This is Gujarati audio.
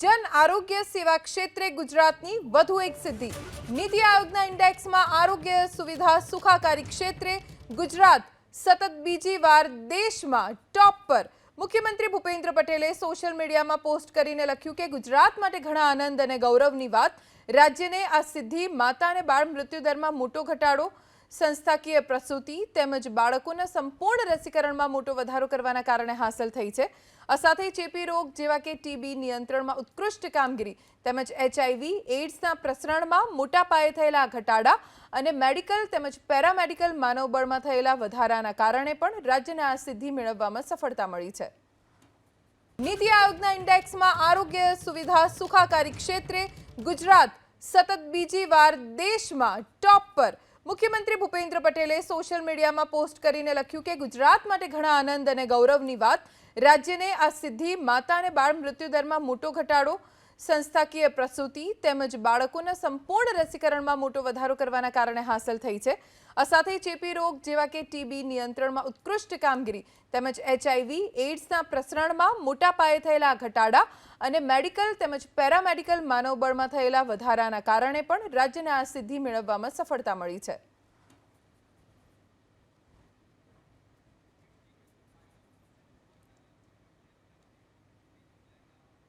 જન આરોગ્ય સેવા ક્ષેત્રે ગુજરાતની વધુ એક સિદ્ધિ. નીતિ આયોગના ઇન્ડેક્સમાં આરોગ્ય સુવિધા સુખાકારી ક્ષેત્રે ગુજરાત સતત બીજી વાર દેશમાં ટોપ પર. મુખ્યમંત્રી ભૂપેન્દ્ર પટેલે સોશિયલ મીડિયામાં પોસ્ટ કરીને લખ્યું કે ગુજરાત માટે ઘણા આનંદ અને ગૌરવની વાત. રાજ્યને આ સિદ્ધિ માતા અને બાળ મૃત્યુદરમાં મોટો ઘટાડો સંસ્થાકીય પ્રસૂતિ તેમજ બાળકોના સંપૂર્ણ રસીકરણમાં મોટો વધારો કરવાના કારણે હાંસલ થઈ છે. આ સાથે ચેપી રોગ જેવા કે ટીબી નિયંત્રણમાં ઉત્કૃષ્ટ કામગીરી તેમજ એચઆઈવી, એઇડ્સના પ્રસરણમાં મોટા પાયે થયેલા ઘટાડા અને મેડિકલ તેમજ પેરામેડિકલ માનવબળમાં થયેલા વધારાના કારણે પણ રાજ્યને આ સિદ્ધિ મેળવવામાં સફળતા મળી છે. નીતિ આયોગના ઇન્ડેક્સમાં આરોગ્ય સુવિધા સુખાકારી ક્ષેત્રે ગુજરાત સતત બીજી વાર દેશમાં ટોપ પર મુખ્યમંત્રી ભૂપેન્દ્ર પટેલે સોશિયલ મીડિયામાં પોસ્ટ કરીને લખ્યું કે ગુજરાત માટે ઘણા આનંદ અને ગૌરવની વાત. રાજ્યને આ સિદ્ધિ, માતા અને બાળ મૃત્યુદરમાં મોટો ઘટાડો સંસ્થાકીય પ્રસૂતિ તેમજ બાળકોના સંપૂર્ણ રસીકરણમાં મોટો વધારો કરવાના કારણે હાંસલ થઈ છે. આ સાથે ચેપી રોગ જેવા કે ટીબી નિયંત્રણમાં ઉત્કૃષ્ટ કામગીરી તેમજ એચઆઈવી, એઇડ્સના પ્રસરણમાં મોટા પાયે થયેલા ઘટાડા અને મેડિકલ તેમજ પેરામેડિકલ માનવબળમાં થયેલા વધારાના કારણે પણ રાજ્યને આ સિદ્ધિ મેળવવામાં સફળતા મળી છે.